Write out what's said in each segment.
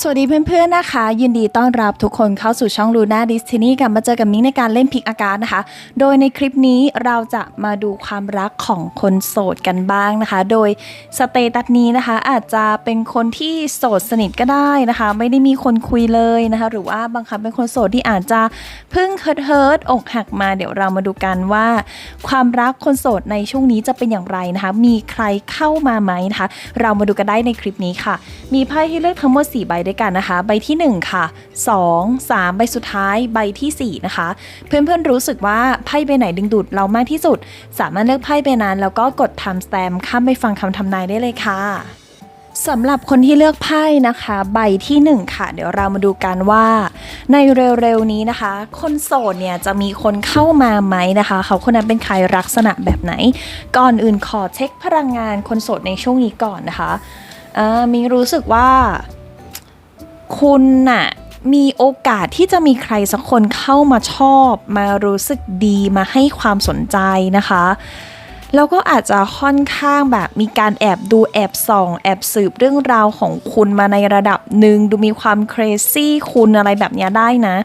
สวัสดีเพื่อนๆนะคะ ยินดีต้อนรับทุกคนเข้าสู่ช่อง Luna Destiny กันมาเจอกับมิ้งในการเล่นพิกอาการนะคะ โดยในคลิปนี้เราจะมาดูความรักของคนโสดกันบ้างนะคะ โดยสเตตัสนี้นะคะ อาจจะเป็นคนที่โสดสนิทก็ได้นะคะ ไม่ได้มีคนคุยเลยนะคะ หรือว่าบางครั้งเป็นคนโสดที่อาจจะเพิ่งเฮิร์ทเฮิร์ตอกหักมาเดี๋ยวเรามาดูกันว่า ความรักคนโสดในช่วงนี้จะเป็นอย่างไรนะคะ มีใครเข้ามาไหมนะคะ เรามาดูกันได้ในคลิปนี้ค่ะ มีไพ่ให้เลือกทั้งหมด4ใบด้วยกันนะคะ ใบที่ 1 ค่ะ 2 3 ใบสุดท้ายใบทีสี่ 4 นะคะ เพื่อนๆรู้สึกว่าไพ่ใบไหนดึงดูดเรามากที่สุด สามารถเลือกไพ่ใบนั้น แล้วก็กด time stamp ข้ามไปฟังคำทำนายได้เลยค่ะสำหรับคนที่เลือกไพ่นะคะ ใบที่ 1 ค่ะ เดี๋ยวเรามาดูกันว่า ในเร็วๆนี้นะคะ คนโสดเนี่ยจะมีคนเข้ามาไหมนะคะ เขาคนนั้นเป็นใครลักษณะแบบไหน ก่อนอื่นขอเช็คพลังงานคนโสดในช่วงนี้ก่อนนะคะมีรู้สึกว่า คุณน่ะมีโอกาสที่จะมีใครสักคนเข้ามาชอบ มารู้สึกดีมาให้ความสนใจนะคะ แล้วก็อาจจะค่อนข้างแบบมีการแอบดูแอบส่อง แอบสืบเรื่องราวของคุณมาในระดับหนึ่งดูมีความ crazy คุณอะไรแบบนี้ได้นะ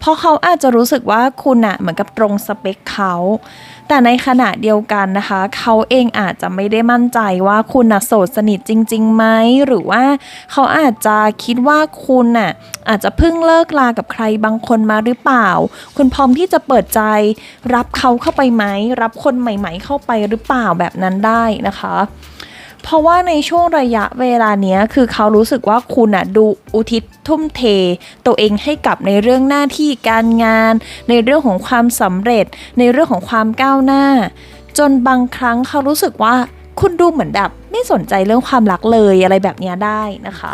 เพราะเขาอาจจะรู้สึกว่าคุณอะเหมือนกับตรงสเปคเขา แต่ในขณะเดียวกันนะคะ เขาเองอาจจะไม่ได้มั่นใจว่าคุณน่ะโสดสนิทจริงๆไหมหรือว่าเขาอาจจะคิดว่าคุณน่ะอาจจะเพิ่งเลิกลากับใครบางคนมาหรือเปล่า คุณพร้อมที่จะเปิดใจ รับเขาเข้าไปไหมรับคนใหม่ ๆ เข้าไปหรือเปล่าแบบนั้นได้นะคะ เพราะว่าในช่วงระยะเวลาเนี้ยคือเขารู้สึกว่าคุณอะดูอุทิศทุ่มเท ตัวเองให้กับในเรื่องหน้าที่การงาน ในเรื่องของความสำเร็จ ในเรื่องของความก้าวหน้า จนบางครั้งเขารู้สึกว่าคุณดูเหมือนแบบไม่สนใจเรื่องความรักเลยอะไรแบบนี้ได้นะคะ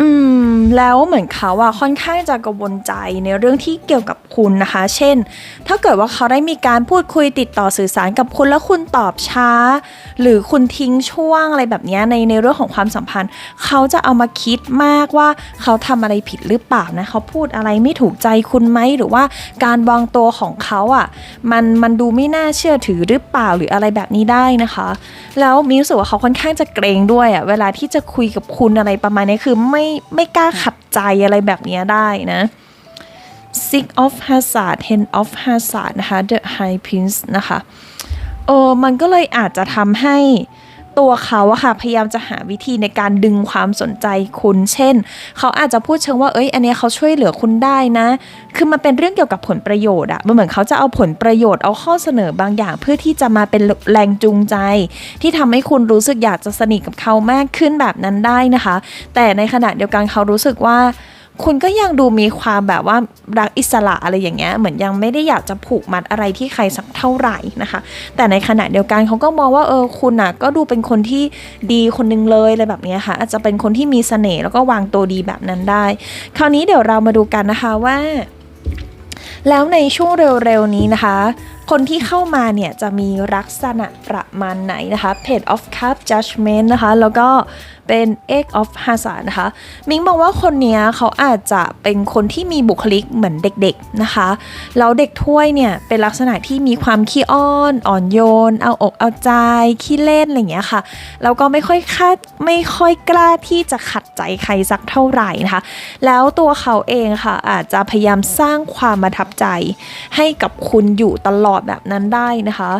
อืม แล้วเหมือนเขาอะค่อนข้างจะกังวลใจในเรื่องที่เกี่ยวกับคุณนะคะ เช่น ถ้าเกิดว่าเขาได้มีการพูดคุยติดต่อสื่อสารกับคุณแล้วคุณตอบช้า หรือคุณทิ้งช่วงอะไรแบบนี้ในในเรื่องของความสัมพันธ์ เขาจะเอามาคิดมากว่าเขาทำอะไรผิดหรือเปล่านะเขาพูดอะไรไม่ถูกใจคุณไหมหรือว่าการวางตัวของเขาอะมันมันดูไม่น่าเชื่อถือหรือเปล่าหรืออะไรแบบนี้ได้นะคะ แล้วมีรู้สึกว่าเขาค่อนข้างจะเกรงด้วยอะเวลาที่จะคุยกับคุณอะไรประมาณนี้คือไม่ไม่กล้าขัดใจอะไรแบบนี้ได้นะ Six of Hazard hen of Hazard นะคะ The High Prince นะคะเออมันก็เลยอาจจะทำให้ ตัวเขาอะค่ะพยายามจะหาวิธีในการดึงความสนใจคุณ เช่น เขาอาจจะพูดเชิงว่าเอ้ยอันนี้เขาช่วยเหลือคุณได้นะ คือมันเป็นเรื่องเกี่ยวกับผลประโยชน์อะมันเหมือนเขาจะเอาผลประโยชน์เอาข้อเสนอบางอย่าง เพื่อที่จะมาเป็นแรงจูงใจ ที่ทำให้คุณรู้สึกอยากจะสนิทกับเขามากขึ้นแบบนั้นได้นะคะ แต่ในขณะเดียวกันเขารู้สึกว่า คุณก็ยังดูมีความแบบว่ารักอิสระอะไรอย่างเงี้ยเหมือนยังไม่ได้อยากจะผูกมัดอะไรที่ใครสักเท่าไหร่นะคะ แต่ในขณะเดียวกันเขาก็มองว่าเออคุณอะก็ดูเป็นคนที่ดีคนนึงเลยอะไรแบบเนี้ยค่ะ อาจจะเป็นคนที่มีเสน่ห์แล้วก็วางตัวดีแบบนั้นได้ คราวนี้เดี๋ยวเรามาดูกันนะคะว่า แล้วในช่วงเร็วๆนี้นะคะคนที่เข้ามาเนี่ยจะมีลักษณะประมาณไหนนะคะ Page of Cup Judgment นะคะ แล้วก็เป็น Egg of Hazard นะคะ มิงบอกว่าคนเนี้ยเขาอาจจะเป็นคนที่มีบุคลิกเหมือนเด็กๆนะคะ แล้วเด็กถ้วยเนี่ยเป็นลักษณะที่มีความขี้อ้อน อ่อนโยน เอาอกเอาใจ ขี้เล่นอะไรอย่างเงี้ยค่ะ แล้วก็ไม่ค่อยคาดไม่ค่อยกล้าที่จะขัดใจใครสักเท่าไหร่นะคะ แล้วตัวเขาเองค่ะอาจจะพยายามสร้างความประทับใจให้กับคุณอยู่ตลอดแบบนั้นได้นะคะ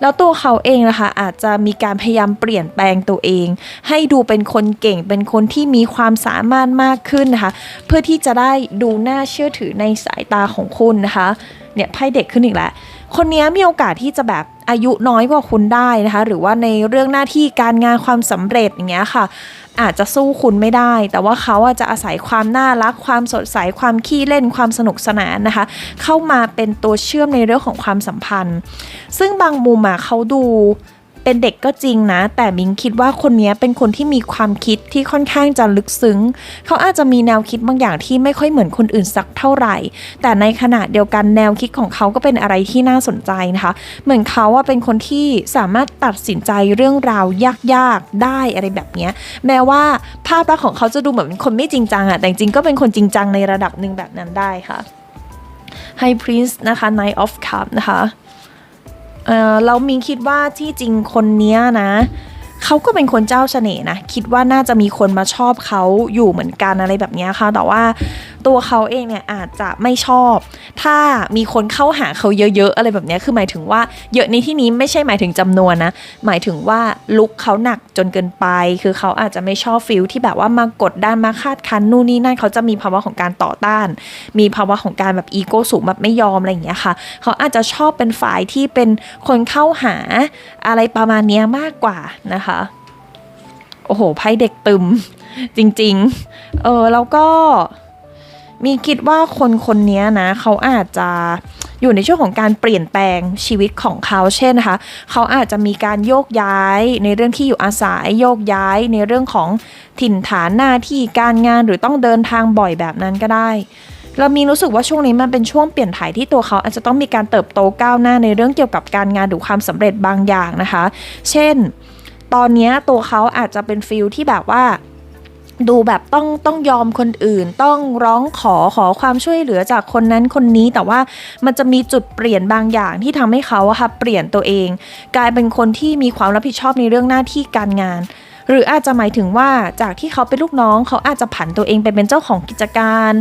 แล้วตัวเขาเองนะคะอาจจะมีการพยายามเปลี่ยนแปลงตัวเอง ให้ดูเป็นคนเก่งเป็นคนที่มีความสามารถมากขึ้นนะคะ เพื่อที่จะได้ดูน่าเชื่อถือในสายตาของคุณนะคะเนี่ยไพ่เด็กขึ้นอีกแล้วคนนี้มีโอกาสที่จะแบบ อายุน้อยกว่าคุณได้นะคะ หรือว่าในเรื่องหน้าที่การงานความสำเร็จอย่างเงี้ยค่ะ อาจจะสู้คุณไม่ได้ แต่ว่าเขาอะจะอาศัยความน่ารัก ความสดใสความขี้เล่นความสนุกสนานนะคะ เข้ามาเป็นตัวเชื่อมในเรื่องของความสัมพันธ์ ซึ่งบางมุมอะเขาดู เป็นเด็กก็จริงนะ แต่มิงคิดว่าคนนี้เป็นคนที่มีความคิดที่ค่อนข้างจะลึกซึ้ง เขาอาจจะมีแนวคิดบางอย่างที่ไม่ค่อยเหมือนคนอื่นสักเท่าไหร่ แต่ในขณะเดียวกันแนวคิดของเขาก็เป็นอะไรที่น่าสนใจนะคะ เหมือนเขาว่าเป็นคนที่สามารถตัดสินใจเรื่องราวยากๆได้อะไรแบบนี้แม้ว่าภาพลักษณ์ของเขาจะดูเหมือนเป็นคนไม่จริงจังอะแต่จริงก็เป็นคนจริงจังในระดับหนึ่งแบบนั้นได้ค่ะ High Prince นะคะ Knight of Cup นะคะ เออเรามีคิดว่าที่จริงคนเนี้ยนะเขาก็เป็นคนเจ้าเสน่ห์นะ คิดว่าน่าจะมีคนมาชอบเขาอยู่เหมือนกันอะไรแบบนี้ค่ะ แต่ว่า ตัวเขาเองเนี่ยอาจจะไม่ชอบ ถ้ามีคนเข้าหาเขาเยอะๆ อะไรแบบนี้คือหมายถึงว่าเยอะในที่นี้ไม่ใช่หมายถึงจำนวนนะ หมายถึงว่าลุกเขาหนักจนเกินไป คือเขาอาจจะไม่ชอบฟิลที่แบบว่ามากดดันมาคาดคันนู่นนี่นั่นเขาจะมีภาวะของการต่อต้าน มีภาวะของการแบบอีโก้สูงแบบไม่ยอมอะไรอย่างเงี้ยค่ะ เขาอาจจะชอบเป็นฝ่ายที่เป็นคนเข้าหาอะไรประมาณเนี้ยมากกว่านะคะโอ้โหไพ่เด็กตึมจริง ๆ เออแล้วก็ มีคิดว่าคนคนนี้นะเขาอาจจะอยู่ในช่วงของการเปลี่ยนแปลงชีวิตของเขาเช่นนะคะเขาอาจจะมีการโยกย้ายในเรื่องที่อยู่อาศัยโยกย้ายในเรื่องของถิ่นฐานหน้าที่การงานหรือต้องเดินทางบ่อยแบบนั้นก็ได้ เรามีรู้สึกว่าช่วงนี้มันเป็นช่วงเปลี่ยนถ่ายที่ตัวเขาอาจจะต้องมีการเติบโตก้าวหน้าในเรื่องเกี่ยวกับการงานหรือความสำเร็จบางอย่างนะคะ เช่น ตอนนี้ตัวเขาอาจจะเป็นฟิลที่แบบว่า ดูแบบต้องต้องยอมคนอื่น ต้องร้องขอขอความช่วยเหลือจากคนนั้นคนนี้ แต่ว่ามันจะมีจุดเปลี่ยนบางอย่างที่ทำให้เขาอะค่ะเปลี่ยนตัวเอง กลายเป็นคนที่มีความรับผิดชอบในเรื่องหน้าที่การงาน หรืออาจจะหมายถึงว่าจากที่เขาเป็นลูกน้องเขาอาจจะผันตัวเองไปเป็นเจ้าของกิจการ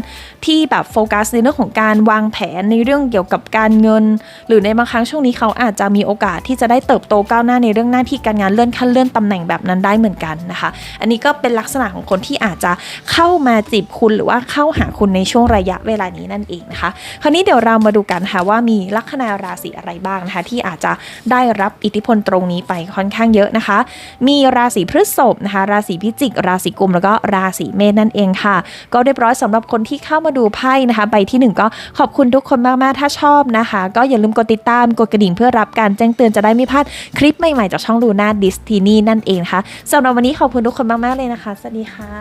ที่แบบโฟกัสในเรื่องของการวางแผนในเรื่องเกี่ยวกับการเงิน หรือในบางครั้งช่วงนี้เขาอาจจะมีโอกาสที่จะได้เติบโตก้าวหน้าในเรื่องหน้าที่การงานเลื่อนขั้นเลื่อนตำแหน่งแบบนั้นได้เหมือนกันนะคะ อันนี้ก็เป็นลักษณะของคนที่อาจจะเข้ามาจีบคุณหรือว่าเข้าหาคุณในช่วงระยะเวลานี้นั่นเองนะคะ คราวนี้เดี๋ยวเรามาดูกันค่ะว่ามีลัคนาราศีอะไรบ้างนะคะที่อาจจะได้รับอิทธิพลตรงนี้ไปค่อนข้างเยอะนะคะ มีราศีพฤษภนะคะ ราศีพิจิก ราศีกุม แล้วก็ราศีเมษนั่นเองค่ะ ก็เรียบร้อยสำหรับคนที่เข้ามาดูไพ่นะคะ ใบที่หนึ่งก็ขอบคุณทุกคนมากๆ ถ้าชอบนะคะ ก็อย่าลืมกดติดตาม กดกระดิ่งเพื่อรับการแจ้งเตือนจะได้ไม่พลาดคลิปใหม่ๆ จากช่องลูน่าดิสทีนี่นั่นเองนะคะสำหรับวันนี้ขอบคุณทุกคนมากๆเลยนะคะ สวัสดีค่ะ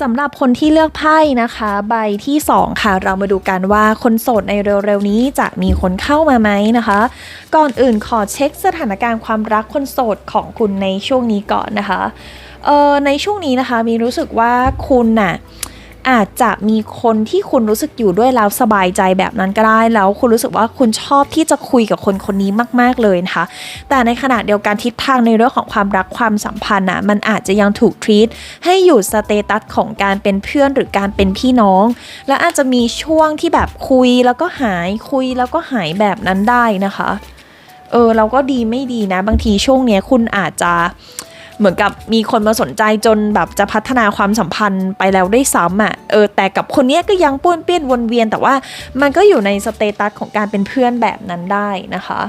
สำหรับคนที่เลือกไพ่นะคะ ใบที่ 2 ค่ะ เรามาดูกันว่าคนโสดในเร็วๆนี้จะมีคนเข้ามาไหมนะคะ ก่อนอื่นขอเช็คสถานการณ์ความรักคนโสดของคุณในช่วงนี้ก่อนนะคะเออในช่วงนี้นะคะมีรู้สึกว่าคุณน่ะอาจจะมีคนที่คุณรู้สึกอยู่ด้วยแล้วสบายใจแบบนั้นก็ได้แล้วคุณรู้สึกว่าคุณชอบที่จะคุยกับคนคนนี้มาก ๆเลยนะคะ แต่ในขณะเดียวกันทิศทางในเรื่องของความรักความสัมพันธ์น่ะมันอาจจะยังถูกทรีตให้อยู่สเตตัสของการเป็นเพื่อนหรือการเป็นพี่น้อง และอาจจะมีช่วงที่แบบคุยแล้วก็หายคุยแล้วก็หายแบบนั้นได้นะคะ เออเราก็ดีไม่ดีนะ บางทีช่วงเนี้ยคุณอาจจะ เหมือนกับมีคนมาสนใจจนแบบจะพัฒนาความสัมพันธ์ไปแล้วได้ซ้ำอะเออแต่กับคนนี้ก็ยังป้วนเปี้ยนวนเวียน แต่ว่ามันก็อยู่ในสเตตัสของการเป็นเพื่อนแบบนั้นได้นะคะ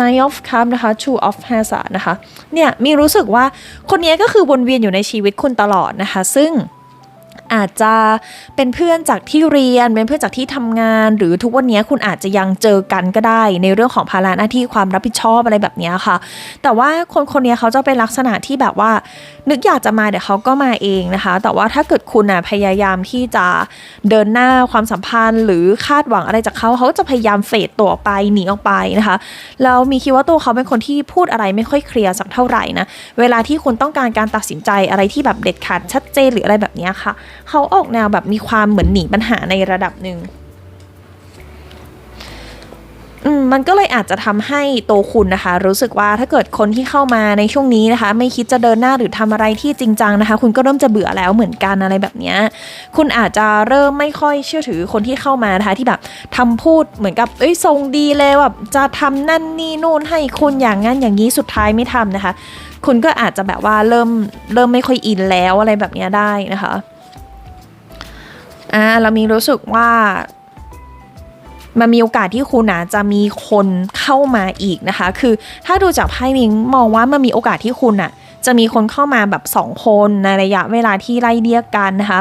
Nine of c u p นะคะ Two of Hands นะคะเนี่ยมีรู้สึกว่าคนนี้ก็คือวนเวียนอยู่ในชีวิตคุณตลอดนะคะ ซึ่ง อาจจะเป็นเพื่อนจากที่เรียน เป็นเพื่อนจากที่ทำงาน หรือทุกวันนี้คุณอาจจะยังเจอกันก็ได้ ในเรื่องของภาระหน้าที่ความรับผิดชอบอะไรแบบนี้ค่ะ แต่ว่าคนคนนี้เขาจะเป็นลักษณะที่แบบว่า นึกอยากจะมาเดี๋ยวเขาก็มาเองนะคะ แต่ว่าถ้าเกิดคุณอะพยายามที่จะเดินหน้าความสัมพันธ์ หรือคาดหวังอะไรจากเขาเขาจะพยายามเฟดตัวไปหนีออกไปนะคะแล้วมีคิดว่าตัวเขาเป็นคนที่พูดอะไรไม่ค่อยเคลียร์สักเท่าไหร่นะเวลาที่คุณต้องการการตัดสินใจอะไรที่แบบเด็ดขาดชัดเจนหรืออะไรแบบนี้ค่ะ เขาออกแนวแบบมีความเหมือนหนีปัญหาในระดับหนึ่งมมันก็เลยอาจจะทำให้โตคุณนะคะ รู้สึกว่าถ้าเกิดคนที่เข้ามาในช่วงนี้นะคะ ไม่คิดจะเดินหน้าหรือทำอะไรที่จริงจังนะคะ คุณก็เริ่มจะเบื่อแล้วเหมือนกันอะไรแบบนี้คุณอาจจะเริ่มไม่ค่อยเชื่อถือคนที่เข้ามานะคะที่แบบทำพูดเหมือนกับเอ้ยทรงดีเลยแบบจะทำนั่นนี่นู่นให้คุณอย่างนั้นอย่างนี้สุดท้ายไม่ทำนะคะ คุณก็อาจจะแบบว่าเริ่มเริ่มไม่ค่อยอินแล้วอะไรแบบนี้ได้นะคะ อ่าเรามีรู้สึกว่ามันมีโอกาสที่คุณนะจะมีคนเข้ามาอีกนะคะ คือถ้าดูจากไพ่มิงมองว่ามันมีโอกาสที่คุณน่ะ จะมีคนเข้ามาแบบสองคนในระยะเวลาที่ไล่เรียกกันนะคะ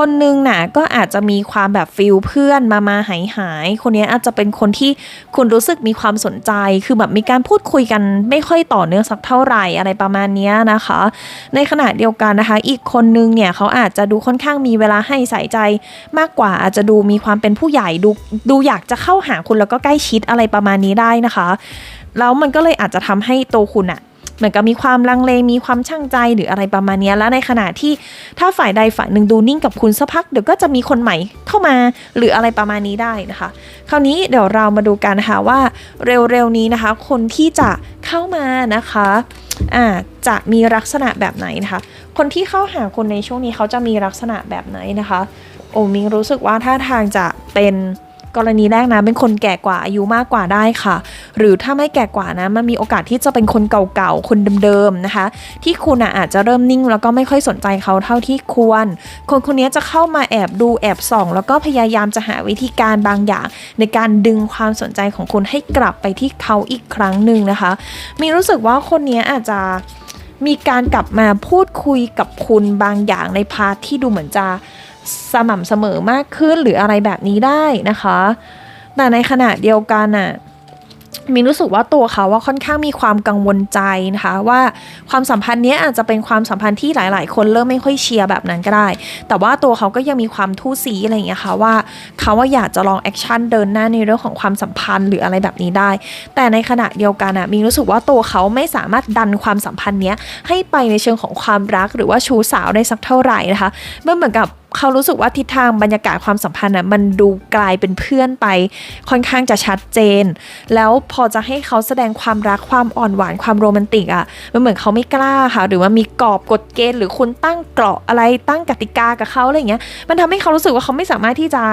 คนนึงน่ะก็อาจจะมีความแบบฟิลเพื่อนมามาหายหายคนนี้อาจจะเป็นคนที่คุณรู้สึกมีความสนใจ คือแบบมีการพูดคุยกันไม่ค่อยต่อเนื่องสักเท่าไหร่อะไรประมาณนี้นะคะ ในขณะเดียวกันนะคะ อีกคนนึงเนี่ยเขาอาจจะดูค่อนข้างมีเวลาให้ใส่ใจมากกว่าอาจจะดูมีความเป็นผู้ใหญ่ดูดูอยากจะเข้าหาคุณแล้วก็ใกล้ชิดอะไรประมาณนี้ได้นะคะ แล้วมันก็เลยอาจจะทำให้ตัวคุณอะ เหมือนกับมีความลังเลมีความช่างใจหรืออะไรประมาณนี้แล้วในขณะที่ถ้าฝ่ายใดฝ่ายหนึ่งดูนิ่งกับคุณสักพักเดี๋ยวก็จะมีคนใหม่เข้ามาหรืออะไรประมาณนี้ได้นะคะ คราวนี้เดี๋ยวเรามาดูกันนะคะว่าเร็วๆนี้นะคะ คนที่จะเข้ามานะคะจะมีลักษณะแบบไหนนะคะ คนที่เข้าหาคุณในช่วงนี้เขาจะมีลักษณะแบบไหนนะคะ โอมิงรู้สึกว่าท่าทางจะเป็นกรณีแรกนะเป็นคนแก่กว่าอายุมากกว่าได้ค่ะ หรือถ้าไม่แก่กว่านะมันมีโอกาสที่จะเป็นคนเก่าๆคนเดิมๆนะคะ ที่คุณอาจจะเริ่มนิ่ง แล้วก็ไม่ค่อยสนใจเขาเท่าที่ควร คนคนนี้จะเข้ามาแอบดูแอบส่อง แล้วก็พยายามจะหาวิธีการบางอย่าง ในการดึงความสนใจของคุณให้กลับไปที่เขาอีกครั้งหนึ่งนะคะ มีรู้สึกว่าคนนี้อาจจะมีการกลับมาพูดคุยกับคุณบางอย่างในพาร์ทที่ดูเหมือนจะสม่ำเสมอมากขึ้นหรืออะไรแบบนี้ได้นะคะ แต่ในขณะเดียวกันน่ะ มีรู้สึกว่าตัวเขาว่าค่อนข้างมีความกังวลใจนะคะ ว่าความสัมพันธ์เนี้ยอาจจะเป็นความสัมพันธ์ที่หลาย ๆ คนเริ่มไม่ค่อยเชียร์แบบนั้นก็ได้ แต่ว่าตัวเขาก็ยังมีความทู่ซีอะไรอย่างเงี้ยค่ะว่าเขาว่าอยากจะลองแอคชั่นเดินหน้าในเรื่องของความสัมพันธ์หรืออะไรแบบนี้ได้ แต่ในขณะเดียวกันอะมีรู้สึกว่าตัวเขาไม่สามารถดันความสัมพันธ์เนี้ยให้ไปในเชิงของความรักหรือว่าชู้สาวได้สักเท่าไหร่นะคะเมื่อเหมือนกับ เขารู้สึกว่าทิศทางบรรยากาศความสัมพันธ์อะมันดูกลายเป็นเพื่อนไป ค่อนข้างจะชัดเจน แล้วพอจะให้เขาแสดงความรักความอ่อนหวานความโรแมนติกอะมันเหมือนเขาไม่กล้าค่ะ หรือว่ามีกรอบกฎเกณฑ์หรือคุณตั้งเกราะอะไรตั้งกติกากับเขาอะไรอย่างเงี้ยมันทำให้เขารู้สึกว่าเขาไม่สามารถที่จะ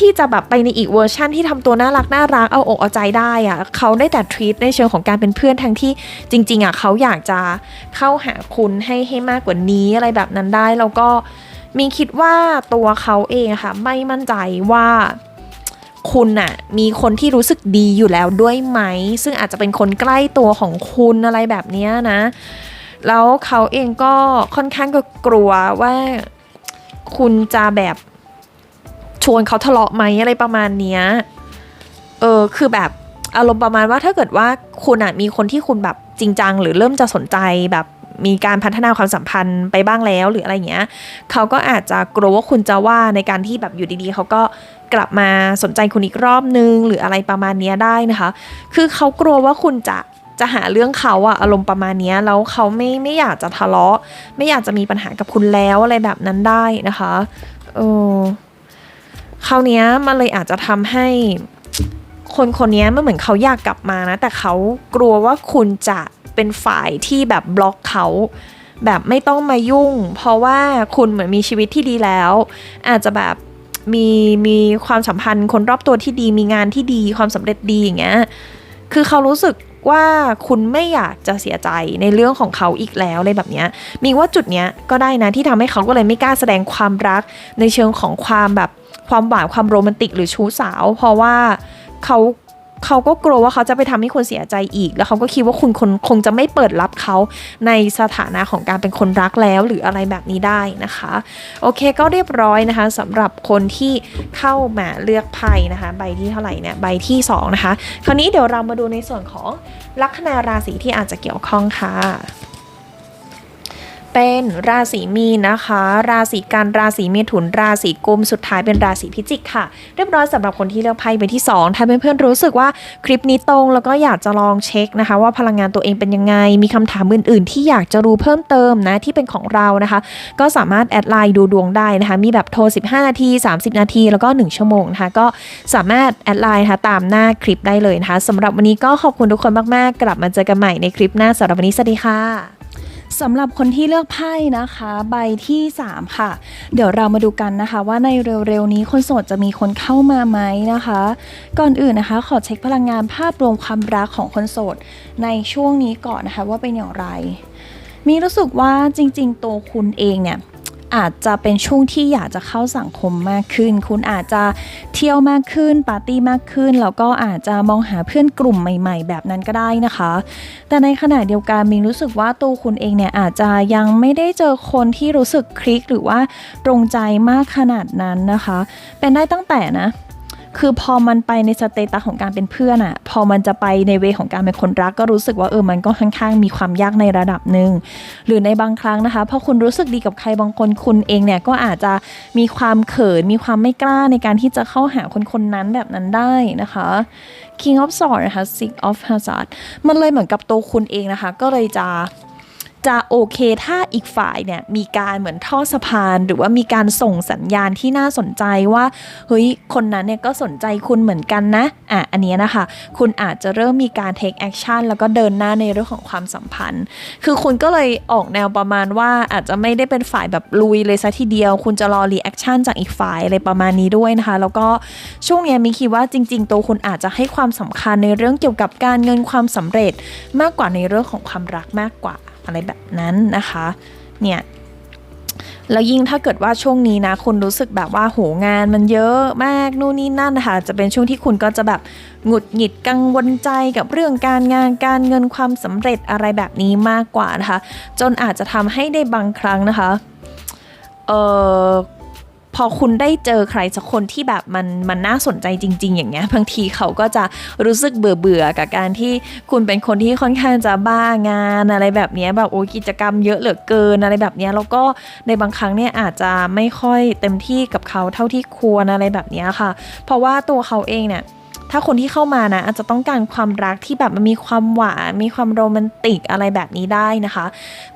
ที่จะแบบไปในอีกเวอร์ชั่นที่ทำตัวน่ารักน่ารักเอาอกเอาใจได้อะเขาได้แต่ทรีตในเชิงของการเป็นเพื่อนทั้งที่จริง ๆอะเขาอยากจะเข้าหาคุณให้ให้มากกว่านี้อะไรแบบนั้นได้แล้วก็ มีคิดว่าตัวเขาเองค่ะ ไม่มั่นใจว่าคุณน่ะมีคนที่รู้สึกดีอยู่แล้วด้วยไหม ซึ่งอาจจะเป็นคนใกล้ตัวของคุณอะไรแบบนี้นะ แล้วเขาเองก็ค่อนข้างก็กลัวว่าคุณจะแบบชวนเขาทะเลาะไหมอะไรประมาณเนี้ยเออคือแบบอารมณ์ประมาณว่าถ้าเกิดว่าคุณอะมีคนที่คุณแบบจริงจัง หรือเริ่มจะสนใจแบบ มีการพัฒนาความสัมพันธ์ไปบ้างแล้วหรืออะไรเงี้ยเขาก็อาจจะกลัวว่าคุณจะว่าในการที่แบบอยู่ดีๆ เขาก็กลับมาสนใจคุณอีกรอบนึง หรืออะไรประมาณนี้ได้นะคะ คือเขากลัวว่าคุณจะจะหาเรื่องเขาอะอารมณ์ประมาณนี้แล้วเขาไม่ไม่อยากจะทะเลาะ ไม่อยากจะมีปัญหากับคุณแล้วอะไรแบบนั้นได้นะคะเออคราวเนี้ยมันเลยอาจจะทำให้คนคนนี้มันเหมือนเขาอยากกลับมานะ แต่เขากลัวว่าคุณจะ เป็นฝ่ายที่แบบบล็อกเขาแบบไม่ต้องมายุ่ง เพราะว่าคุณเหมือนมีชีวิตที่ดีแล้ว อาจจะแบบมีมีความสัมพันธ์คนรอบตัวที่ดีมีงานที่ดีความสำเร็จดีอย่างเงี้ยคือเขารู้สึกว่าคุณไม่อยากจะเสียใจในเรื่องของเขาอีกแล้วอะไรแบบเนี้ยมีว่าจุดเนี้ยก็ได้นะที่ทำให้เขาก็เลยไม่กล้าแสดงความรักในเชิงของความแบบความหวานความโรแมนติกหรือชู้สาว เพราะว่าเขา เขาก็กลัวว่าเขาจะไปทำให้คุณเสียใจอีก แล้วเขาก็คิดว่าคุณคนคงจะไม่เปิดรับเขาในสถานะของการเป็นคนรักแล้วหรืออะไรแบบนี้ได้นะคะ โอเคก็เรียบร้อยนะคะสำหรับคนที่เข้ามาเลือกไพ่นะคะ ใบที่เท่าไหร่เนี่ยใบที่สองนะคะ คราวนี้เดี๋ยวเรามาดูในส่วนของลัคนาราศีที่อาจจะเกี่ยวข้องค่ะ เป็นราศีมีนนะคะ ราศีกันราศีเมถุน ราศีกุมสุดท้ายเป็นราศีพิจิกค่ะ เรียบร้อยสำหรับคนที่เลือกไพ่ใบที่ 2 ถ้าเพื่อนๆรู้สึกว่าคลิปนี้ตรงแล้วก็อยากจะลองเช็คนะคะ ว่าพลังงานตัวเองเป็นยังไง มีคำถามอื่นๆ ที่อยากจะรู้เพิ่มเติมนะที่เป็นของเรานะคะ ก็สามารถแอดไลน์ดูดวงได้นะคะ มีแบบโทร 15 นาที 30 นาที แล้วก็ 1 ชั่วโมงนะคะ ก็สามารถแอดไลน์นะคะตามหน้าคลิปได้เลยนะคะสำหรับวันนี้ก็ขอบคุณทุกคนมากๆ กลับมาเจอกันใหม่ในคลิปหน้าสำหรับวันนี้สวัสดีค่ะ สำหรับคนที่เลือกไพ่นะคะ ใบที่ 3 ค่ะ เดี๋ยวเรามาดูกันนะคะ ว่าในเร็วๆนี้คนโสดจะมีคนเข้ามาไหมนะคะ ก่อนอื่นนะคะ ขอเช็คพลังงานภาพรวมความรักของคนโสด ในช่วงนี้ก่อนนะคะว่าเป็นอย่างไร มีรู้สึกว่าจริงๆตัวคุณเองเนี่ย อาจจะเป็นช่วงที่อยากจะเข้าสังคมมากขึ้น คุณอาจจะเที่ยวมากขึ้นปาร์ตี้มากขึ้น แล้วก็อาจจะมองหาเพื่อนกลุ่มใหม่ ๆ แบบนั้นก็ได้นะคะ แต่ในขณะเดียวกันมินรู้สึกว่าตัวคุณเองเนี่ยอาจจะยังไม่ได้เจอคนที่รู้สึกคลิกหรือว่าตรงใจมากขนาดนั้นนะคะ เป็นได้ตั้งแต่นะ คือพอมันไปในสเตตัสของการเป็นเพื่อนอะพอมันจะไปในเวของการเป็นคนรักก็รู้สึกว่าเออมันก็ค่อนข้างมีความยากในระดับหนึ่งหรือในบางครั้งนะคะพอคุณรู้สึกดีกับใครบางคนคุณเองเนี่ยก็อาจจะมีความเขินมีความไม่กล้าในการที่จะเข้าหาคนคนนั้นแบบนั้นได้นะคะ King of Swords นะคะ Six of Hazard มันเลยเหมือนกับตัวคุณเองนะคะ ก็เลยจะ จะโอเคถ้าอีกฝ่ายเนี่ยมีการเหมือนท่อสะพาน หรือว่ามีการส่งสัญญาณที่น่าสนใจว่าเฮ้ยคนนั้นเนี่ยก็สนใจคุณเหมือนกันนะอะอันนี้นะคะ คุณอาจจะเริ่มมีการ take action แล้วก็เดินหน้าในเรื่องของความสัมพันธ์ คือคุณก็เลยออกแนวประมาณว่าอาจจะไม่ได้เป็นฝ่ายแบบลุยเลยซะทีเดียว คุณจะรอ reaction จากอีกฝ่ายอะไรประมาณนี้ด้วยนะคะ แล้วก็ช่วงนี้มีคิดว่าจริง ๆ ตัวคุณอาจจะให้ความสำคัญในเรื่องเกี่ยวกับการเงินความสำเร็จมากกว่าในเรื่องของความรักมากกว่า อะไรแบบนั้นนะคะเนี่ยแล้วยิ่งถ้าเกิดว่าช่วงนี้นะคุณรู้สึกแบบว่าโหงานมันเยอะมากนู่นนี่นั่นนะคะจะเป็นช่วงที่คุณก็จะแบบหงุดหงิดกังวลใจกับเรื่องการงานการเงินความสำเร็จอะไรแบบนี้มากกว่านะคะ จนอาจจะทำให้ได้บางครั้งนะคะเออ พอคุณได้เจอใครสักคนที่แบบมันมันน่าสนใจจริง ๆ อย่างเงี้ยบางทีเขาก็จะรู้สึกเบื่อเบื่อๆกับการที่คุณเป็นคนที่ค่อนข้างจะบ้างานอะไรแบบเนี้ยแบบโอ้กิจกรรมเยอะเหลือเกินอะไรแบบเนี้ยแล้วก็ในบางครั้งเนี่ยอาจจะไม่ค่อยเต็มที่กับเขาเท่าที่ควรอะไรแบบเนี้ยค่ะ เพราะว่าตัวเขาเองเนี่ย ถ้าคนที่เข้ามานะอาจจะต้องการความรักที่แบบมันมีความหวานมีความโรแมนติกอะไรแบบนี้ได้นะคะ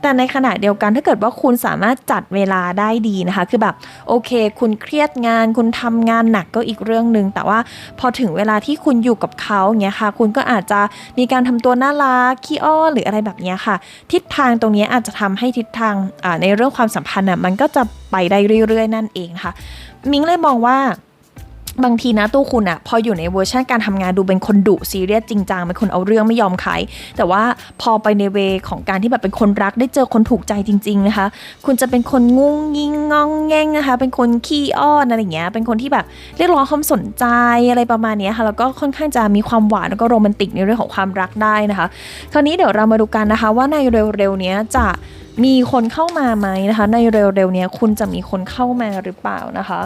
แต่ในขณะเดียวกันถ้าเกิดว่าคุณสามารถจัดเวลาได้ดีนะคะ คือแบบโอเค คุณเครียดงาน คุณทำงานหนักก็อีกเรื่องหนึ่งแต่ว่าพอถึงเวลาที่คุณอยู่กับเขาเงี้ยค่ะ คุณก็อาจจะมีการทำตัวน่ารักขี้อ้อนหรืออะไรแบบนี้ค่ะ ทิศทางตรงนี้อาจจะทำให้ทิศทางในเรื่องความสัมพันธ์อะมันก็จะไปได้เรื่อยๆ นั่นเองนะคะมิ้งเลยมองว่า บางทีนะตู้คุณอะพออยู่ในเวอร์ชันการทำงานดูเป็นคนดุซีเรียสจริงจังเป็นคนเอาเรื่องไม่ยอมใครแต่ว่าพอไปในเวของการที่แบบเป็นคนรักได้เจอคนถูกใจจริง ๆนะคะ คุณจะเป็นคนงุ้งยิงงองแงงนะคะ เป็นคนขี้อ้อนอะไรอย่างเงี้ยเป็นคนที่แบบเรียกร้องความสนใจอะไรประมาณนี้ค่ะแล้วก็ค่อนข้างจะมีความหวานแล้วก็โรแมนติกในเรื่องของความรักได้นะคะ คราวนี้เดี๋ยวเรามาดูกันนะคะ ว่าในเร็วๆนี้จะมีคนเข้ามาไหมนะคะ ในเร็วๆนี้คุณจะมีคนเข้ามาหรือเปล่านะคะ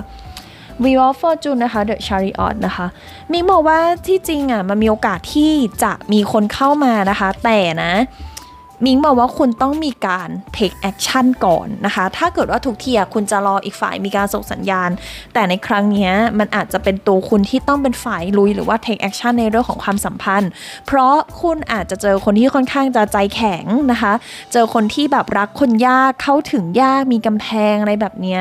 v i v a Fortune นะคะ The Chariot นะคะมิงบอกว่าที่จริงอะมันมีโอกาสที่จะมีคนเข้ามานะคะ แต่นะ มิงบอกว่าคุณต้องมีการ take action ก่อนนะคะ ถ้าเกิดว่าทุกทีอะคุณจะรออีกฝ่ายมีการส่งสัญญาณ แต่ในครั้งนี้มันอาจจะเป็นตัวคุณที่ต้องเป็นฝ่ายลุย หรือว่า take action ในเรื่องของความสัมพันธ์ เพราะคุณอาจจะเจอคนที่ค่อนข้างจะใจแข็งนะคะ เจอคนที่แบบรักคนยากเข้าถึงยากมีกำแพงอะไรแบบนี้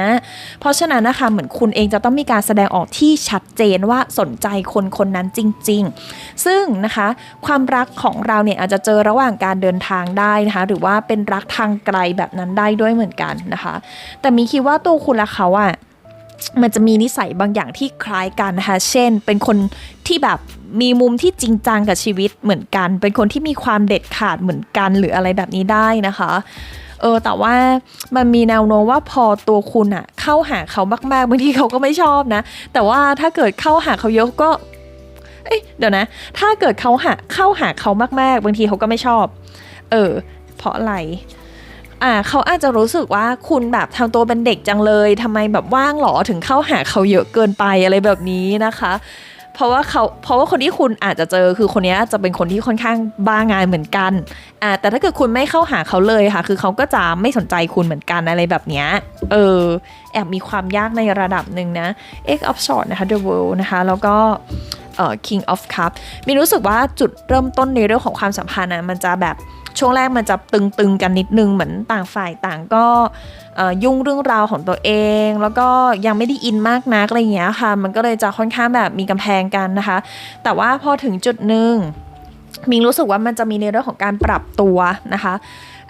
เพราะฉะนั้นนะคะเหมือนคุณเองจะต้องมีการแสดงออกที่ชัดเจนว่าสนใจคนคนนั้นจริง ๆ ซึ่งนะคะความรักของเราเนี่ยอาจจะเจอระหว่างการเดินทางได้ได้นะคะหรือว่าเป็นรักทางไกลแบบนั้นได้ด้วยเหมือนกันนะคะ แต่มีคิดว่าตัวคุณและเขาอะมันจะมีนิสัยบางอย่างที่คล้ายกันนะคะ เช่น เป็นคนที่แบบมีมุมที่จริงจังกับชีวิตเหมือนกัน เป็นคนที่มีความเด็ดขาดเหมือนกันหรืออะไรแบบนี้ได้นะคะ เออ แต่ว่ามันมีแนวโน้มว่าพอตัวคุณอะเข้าหาเขามากๆบางทีเขาก็ไม่ชอบนะ แต่ว่าถ้าเกิดเข้าหาเขาเยอะก็ เอ้ยเดี๋ยวนะ ถ้าเกิดเขาหาเข้าหาเขามากๆ บางทีเขาก็ไม่ชอบ เออ เพราะอะไรอ่าเขาอาจจะรู้สึกว่าคุณแบบทำตัวเป็นเด็กจังเลยทำไมแบบว่างหรอถึงเข้าหาเขาเยอะเกินไปอะไรแบบนี้นะคะ เพราะว่าเขาเพราะว่าคนที่คุณอาจจะเจอคือคนนี้จะเป็นคนที่ค่อนข้างบ้างานเหมือนกันอ่าแต่ถ้าเกิดคุณไม่เข้าหาเขาเลยค่ะ คือเขาก็จะไม่สนใจคุณเหมือนกันอะไรแบบนี้เออแอบมีความยากในระดับหนึ่งนะ X of Short นะคะ The World นะคะ แล้วก็เอ่อ King of Cup มีรู้สึกว่าจุดเริ่มต้นในเรื่องของความสัมพันธ์นะมันจะแบบ ช่วงแรกมันจะตึงๆกันนิดนึงเหมือนต่างฝ่ายต่างก็ยุ่งเรื่องราวของตัวเอง แล้วก็ยังไม่ได้อินมากนักอะไรอย่างเงี้ยค่ะ มันก็เลยจะค่อนข้างแบบมีกำแพงกันนะคะ แต่ว่าพอถึงจุดหนึ่ง มิงรู้สึกว่ามันจะมีในเรื่องของการปรับตัวนะคะ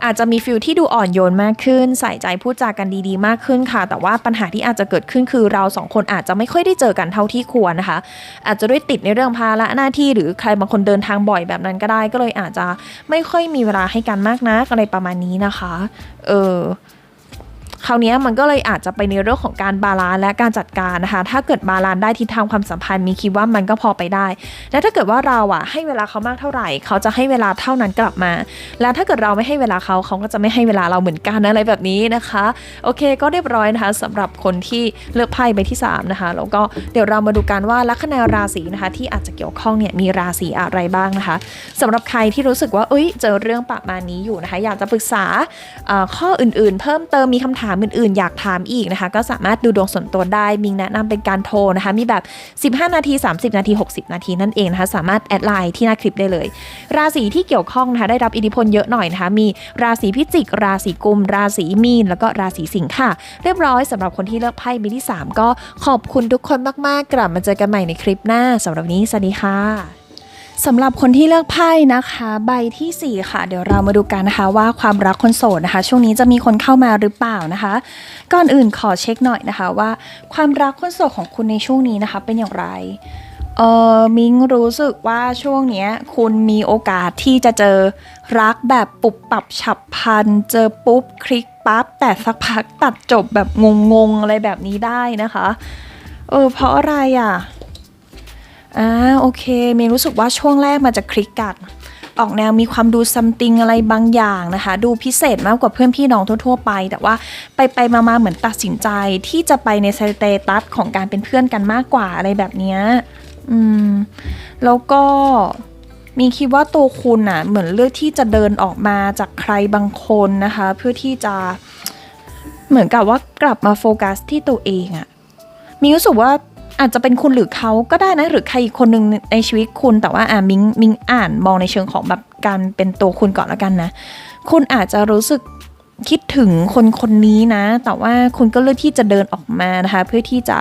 อาจจะมีฟิลที่ดูอ่อนโยนมากขึ้น ใส่ใจพูดจากันดีๆ มากขึ้นค่ะ แต่ว่าปัญหาที่อาจจะเกิดขึ้นคือเราสองคนอาจจะไม่ค่อยได้เจอกันเท่าที่ควรนะคะ อาจจะด้วยติดในเรื่องภาระหน้าที่หรือใครบางคนเดินทางบ่อยแบบนั้นก็ได้ ก็เลยอาจจะไม่ค่อยมีเวลาให้กันมากนักอะไรประมาณนี้นะคะ เออ คราวนี้มันก็เลยอาจจะไปในเรื่องของการบาลานซ์และการจัดการนะคะ ถ้าเกิดบาลานซ์ได้ทิศทางความสัมพันธ์มีคิดว่ามันก็พอไปได้ และถ้าเกิดว่าเราอะให้เวลาเขามากเท่าไหร่ เขาจะให้เวลาเท่านั้นกลับมา แล้วถ้าเกิดเราไม่ให้เวลาเขาเขาก็จะไม่ให้เวลาเราเหมือนกันอะไรแบบนี้นะคะ โอเคก็เรียบร้อยนะคะสำหรับคนที่เลือกไพ่ใบที่สามนะคะแล้วก็เดี๋ยวเรามาดูกันว่าลัคนาราศีนะคะ ที่อาจจะเกี่ยวข้องเนี่ยมีราศีอะไรบ้างนะคะสำหรับใครที่รู้สึกว่าเอ้ยเจอเรื่องประมาณนี้อยู่นะคะ อยากจะปรึกษาอ่าข้ออื่นๆ เพิ่มเติมมีคำถามามอื่นๆ อยากถามอีกนะคะ ก็สามารถดูดวงส่วนตัวได้มิงแนะนำเป็นการโทรนะคะ มีแบบ 15 นาที 30 นาที 60 นาทีนั่นเองนะคะ สามารถแอดไลน์ที่หน้าคลิปได้เลย ราศีที่เกี่ยวข้องนะคะได้รับอิทธิพลเยอะหน่อยนะคะ มีราศีพิจิก ราศีกุม ราศีมีน แล้วก็ราศีสิงค์ค่ะ เรียบร้อยสำหรับคนที่เลือกไพ่ใบที่ 3 ก็ขอบคุณทุกคนมากๆ กลับมาเจอกันใหม่ในคลิปหน้าสำหรับนี้สวัสดีค่ะ สำหรับคนที่เลือกไพ่นะคะ ใบทีสี่ 4 ค่ะ เดี๋ยวเรามาดูกันนะคะว่าความรักคนโสดนะคะ ช่วงนี้จะมีคนเข้ามาหรือเปล่านะคะ ก่อนอื่นขอเช็คหน่อยนะคะว่าความรักคนโสดของคุณในช่วงนี้นะคะ เป็นอย่างไรเออมิงรู้สึกว่าช่วงเนี้ยคุณมีโอกาสที่จะเจอรักแบบปุบปับฉับพลัน เจอปุ๊บคลิกปั๊บแต่สักพักตัดจบแบบงงๆอะไรแบบนี้ได้นะคะ เออเพราะอะไรอะ อ่าโอเค เมย์รู้สึกว่าช่วงแรกมันจะคลิกกัน ออกแนวมีความดูซัมติงอะไรบางอย่างนะคะ ดูพิเศษมากกว่าเพื่อนพี่น้องทั่วๆไป แต่ว่าไปไปมาๆเหมือนตัดสินใจที่จะไปในสเตตัสของการเป็นเพื่อนกันมากกว่าอะไรแบบเนี้ยอืมแล้วก็มีคิดว่าตัวคุณอะเหมือนเลือกที่จะเดินออกมาจากใครบางคนนะคะ เพื่อที่จะเหมือนกับว่ากลับมาโฟกัสที่ตัวเองอะมีรู้สึกว่า อาจจะเป็นคุณหรือเขาก็ได้นะ หรือใครอีกคนหนึ่งในชีวิตคุณ แต่ว่าอ่ามิงมิงอ่านมองในเชิงของแบบการเป็นตัวคุณก่อนล้วกันนะ คุณอาจจะรู้สึกคิดถึงคนคนนี้นะ แต่ว่าคุณก็เลือกที่จะเดินออกมานะคะ เพื่อที่จะ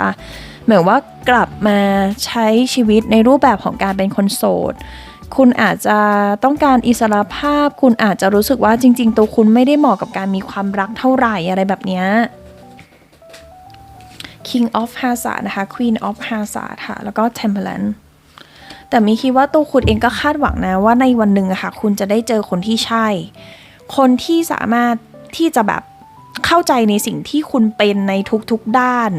เหมือนว่ากลับมาใช้ชีวิตในรูปแบบของการเป็นคนโสด คุณอาจจะต้องการอิสรภาพ คุณอาจจะรู้สึกว่าจริง ๆ ตัวคุณไม่ได้เหมาะกับการมีความรักเท่าไหร่อะไรแบบนี้ King of Hazard นะคะ Queen of Hazard ค่ะ แล้วก็ Temperance แต่มีคิดว่าตัวคุณเองก็คาดหวังนะว่าในวันหนึ่งอะค่ะ คุณจะได้เจอคนที่ใช่ คนที่สามารถที่จะแบบเข้าใจในสิ่งที่คุณเป็นในทุกๆด้าน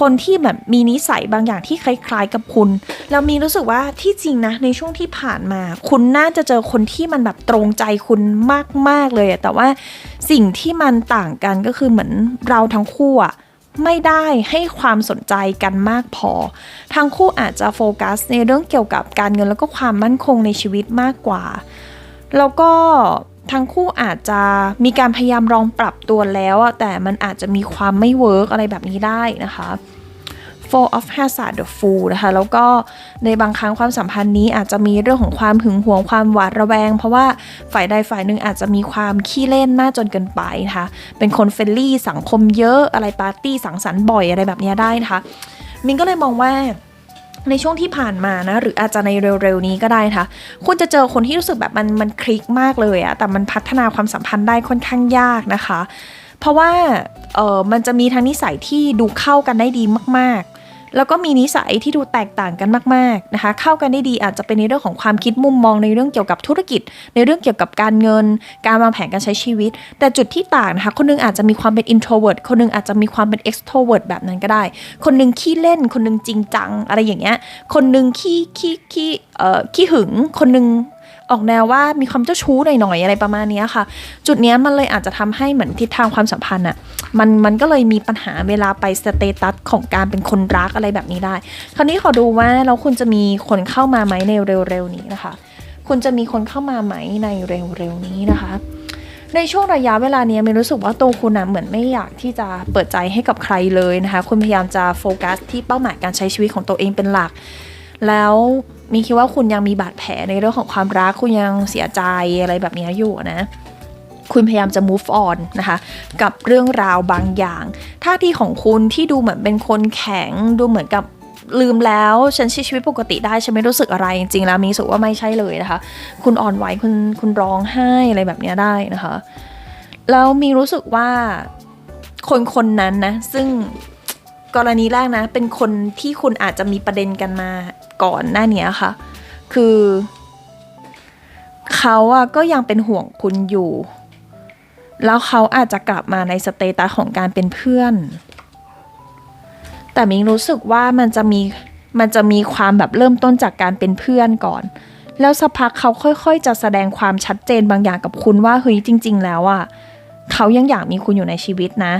คนที่แบบมีนิสัยบางอย่างที่คล้าย ๆ กับคุณ แล้วมีรู้สึกว่าที่จริงนะในช่วงที่ผ่านมา คุณน่าจะเจอคนที่มันแบบตรงใจคุณมากๆเลยแต่ว่าสิ่งที่มันต่างกันก็คือเหมือนเราทั้งคู่อะ ไม่ได้ให้ความสนใจกันมากพอ ทั้งคู่อาจจะโฟกัสในเรื่องเกี่ยวกับการเงินแล้วก็ความมั่นคงในชีวิตมากกว่า แล้วก็ทั้งคู่อาจจะมีการพยายามลองปรับตัวแล้วอะแต่มันอาจจะมีความไม่เวิร์กอะไรแบบนี้ได้นะคะ Four of Hazard the Fool นะคะแล้วก็ในบางครั้งความสัมพันธ์นี้อาจจะมีเรื่องของความหึงหวงความหวาดระแวง เพราะว่าฝ่ายใดฝ่ายหนึ่งอาจจะมีความขี้เล่นมากจนเกินไปนะคะเป็นคนเฟรนลี่สังคมเยอะอะไรปาร์ตี้สังสรรค์บ่อยอะไรแบบนี้ได้นะคะมินก็เลยมองว่าในช่วงที่ผ่านมานะ หรืออาจจะในเร็วๆนี้ก็ได้นะคะคุณจะเจอคนที่รู้สึกแบบมันมันคลิกมากเลยอะแต่มันพัฒนาความสัมพันธ์ได้ค่อนข้างยากนะคะ เพราะว่าเออมันจะมีทั้งนิสัยที่ดูเข้ากันได้ดีมาก แล้วก็มีนิสัยที่ดูแตกต่างกันมากๆนะคะ เข้ากันได้ดีอาจจะเป็นในเรื่องของความคิดมุมมองในเรื่องเกี่ยวกับธุรกิจ ในเรื่องเกี่ยวกับการเงิน การวางแผนการใช้ชีวิต แต่จุดที่ต่างนะคะคนนึงอาจจะมีความเป็น introvert คนนึงอาจจะมีความเป็น extrovert แบบนั้นก็ได้ คนนึงขี้เล่น คนนึงจริงจัง อะไรอย่างเงี้ยคนนึงขี้ขี้ขี้เอ่อขี้หึง คนนึง ออกแนวว่ามีความเจ้าชู้หน่อยๆอะไรประมาณนี้ค่ะ จุดนี้มันเลยอาจจะทำให้เหมือนทิศทางความสัมพันธ์อะมันมันก็เลยมีปัญหาเวลาไปสเตตัสของการเป็นคนรักอะไรแบบนี้ได้ คราวนี้ขอดูว่าแล้วคุณจะมีคนเข้ามาไหมในเร็วๆนี้นะคะ คุณจะมีคนเข้ามาไหมในเร็วๆนี้นะคะในช่วงระยะเวลานี้มีรู้สึกว่าตัวคุณนะเหมือนไม่อยากที่จะเปิดใจให้กับใครเลยนะคะ คุณพยายามจะโฟกัสที่เป้าหมายการใช้ชีวิตของตัวเองเป็นหลัก แล้ว มีคิดว่าคุณยังมีบาดแผลในเรื่องของความรัก คุณยังเสียใจอะไรแบบนี้อยู่นะคุณพยายามจะ move on นะคะ กับเรื่องราวบางอย่างท่าทีของคุณที่ดูเหมือนเป็นคนแข็งดูเหมือนกับลืมแล้วฉันใช้ชีวิตปกติได้ฉันไม่รู้สึกอะไรจริงๆแล้วมีสึกว่าไม่ใช่เลยนะคะ คุณอ่อนไหวคุณคุณร้องไห้อะไรแบบนี้ได้นะคะ แล้วมีรู้สึกว่าคนคนนั้นนะซึ่ง กรณีแรกนะ เป็นคนที่คุณอาจจะมีประเด็นกันมาก่อนหน้านี้ค่ะ คือเขาอะก็ยังเป็นห่วงคุณอยู่ แล้วเขาอาจจะกลับมาในสเตตัสของการเป็นเพื่อน แต่มิงรู้สึกว่ามันจะมีมันจะมีความแบบเริ่มต้นจากการเป็นเพื่อนก่อน แล้วสักพักเขาค่อย ๆ จะแสดงความชัดเจนบางอย่างกับคุณว่าเฮ้ยจริง ๆ แล้วอะเขายังอยากมีคุณอยู่ในชีวิตนะ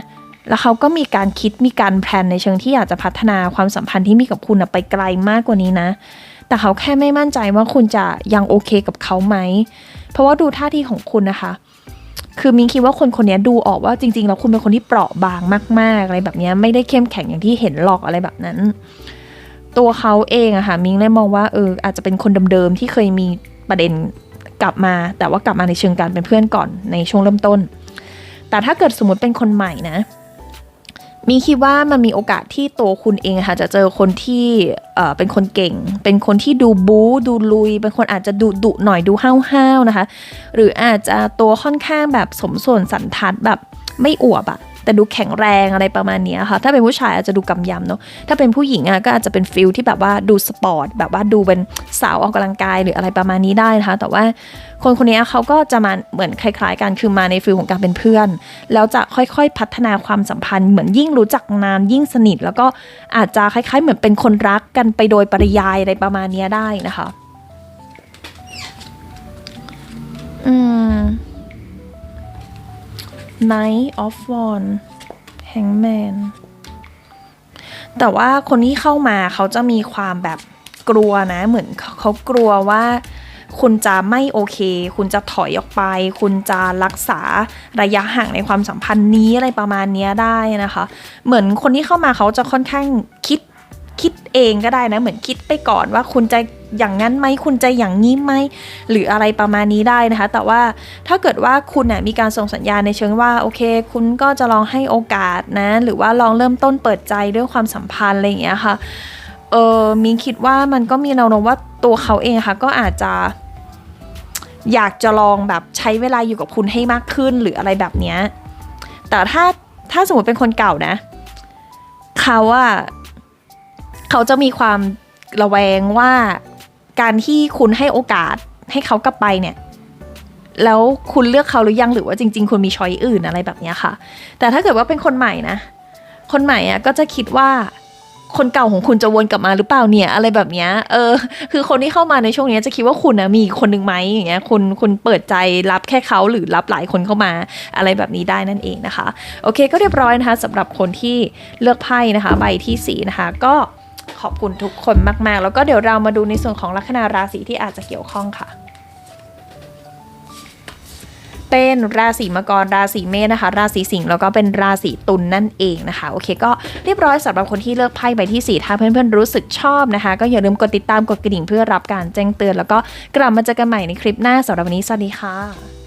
แล้วเขาก็มีการคิดมีการแพลนในเชิงที่อยากจะพัฒนาความสัมพันธ์ที่มีกับคุณไปไกลมากกว่านี้นะ แต่เขาแค่ไม่มั่นใจว่าคุณจะยังโอเคกับเขาไหม เพราะว่าดูท่าทีของคุณนะคะ คือมินคิดว่าคนคนนี้ดูออกว่าจริงๆแล้วคุณเป็นคนที่เปราะบางมาก ๆ อะไรแบบนี้ไม่ได้เข้มแข็งอย่างที่เห็นหรอกอะไรแบบนั้น ตัวเขาเองอะค่ะมิงเลยมองว่าเอออาจจะเป็นคนเดิมๆที่เคยมีประเด็นกลับมา แต่ว่ากลับมาในเชิงการเป็นเพื่อนก่อนในช่วงเริ่มต้น แต่ถ้าเกิดสมมติเป็นคนใหม่นะ มีคิดว่ามันมีโอกาสที่ตัวคุณเองค่ะจะเจอคนที่เอ่อเป็นคนเก่ง เป็นคนที่ดูบู๊ดูลุย เป็นคนอาจจะดุดุหน่อยดูห้าวๆนะคะ หรืออาจจะตัวค่อนข้างแบบสมส่วนสันทัดแบบไม่อวบอะ แต่ดูแข็งแรงอะไรประมาณนี้ค่ะ ถ้าเป็นผู้ชายอาจจะดูกำยำเนาะ ถ้าเป็นผู้หญิงอะก็อาจจะเป็นฟิลที่แบบว่าดูสปอร์ตแบบว่าดูเป็นสาวออกกำลังกายหรืออะไรประมาณนี้ได้นะคะ แต่ว่าคนคนนี้เขาก็จะมาเหมือนคล้าย ๆ กันคือมาในฟิลของการเป็นเพื่อน แล้วจะค่อยๆพัฒนาความสัมพันธ์เหมือนยิ่งรู้จักนานยิ่งสนิท แล้วก็อาจจะคล้าย ๆ เหมือนเป็นคนรักกันไปโดยปริยายอะไรประมาณนี้ได้นะคะ อืม Knight of Wands Hangman แต่ว่าคนที่เข้ามาเขาจะมีความแบบกลัวนะเหมือนเขาเขากลัวว่าคุณจะไม่โอเค คุณจะถอยออกไป คุณจะรักษาระยะห่างในความสัมพันธ์นี้อะไรประมาณนี้ได้นะคะ เหมือนคนที่เข้ามาเขาจะค่อนข้างคิด คิดเองก็ได้นะ เหมือนคิดไปก่อนว่าคุณจะอย่างนั้นไหมคุณจะอย่างนี้ไหมหรืออะไรประมาณนี้ได้นะคะ แต่ว่าถ้าเกิดว่าคุณนะมีการส่งสัญญาณในเชิงว่าโอเค คุณก็จะลองให้โอกาสนะ หรือว่าลองเริ่มต้นเปิดใจเรื่องความสัมพันธ์อะไรอย่างเงี้ยค่ะเออมินคิดว่ามันก็มีแนวโน้มว่าตัวเขาเองค่ะก็อาจจะอยากจะลองแบบใช้เวลาอยู่กับคุณให้มากขึ้นหรืออะไรแบบเนี้ยแต่ถ้าถ้าสมมติเป็นคนเก่านะ เขาอะ เขาจะมีความระแวงว่าการที่คุณให้โอกาสให้เขากลับไปเนี่ย แล้วคุณเลือกเขาหรือยังหรือว่าจริง ๆ คุณมีช้อยอื่นอะไรแบบนี้ค่ะ แต่ถ้าเกิดว่าเป็นคนใหม่นะ คนใหม่อะก็จะคิดว่าคนเก่าของคุณจะวนกลับมาหรือเปล่าเนี่ย อะไรแบบนี้เออ คือคนที่เข้ามาในช่วงนี้จะคิดว่าคุณนะมีคนหนึ่งไหมอย่างเงี้ยคุณคุณเปิดใจรับแค่เขาหรือรับหลายคนเข้ามาอะไรแบบนี้ได้นั่นเองนะคะ โอเค ก็เรียบร้อยนะคะสำหรับคนที่เลือกไพ่นะคะ ใบที่สีนะคะก็ ขอบคุณทุกคนมาก ๆ แล้วก็เดี๋ยวเรามาดูในส่วนของลัคนาราศีที่อาจจะเกี่ยวข้องค่ะ เป็นราศีมังกรราศีเมษนะคะ ราศีสิงห์แล้วก็เป็นราศีตุลนนั่นเองนะคะ โอเคก็เรียบร้อยสำหรับคนที่เลือกไพ่ใบที่ 4 ถ้าเพื่อนๆรู้สึกชอบนะคะ ก็อย่าลืมกดติดตามกดกระดิ่งเพื่อรับการแจ้งเตือน แล้วก็กลับมาเจอกันใหม่ในคลิปหน้าสำหรับวันนี้สวัสดีค่ะ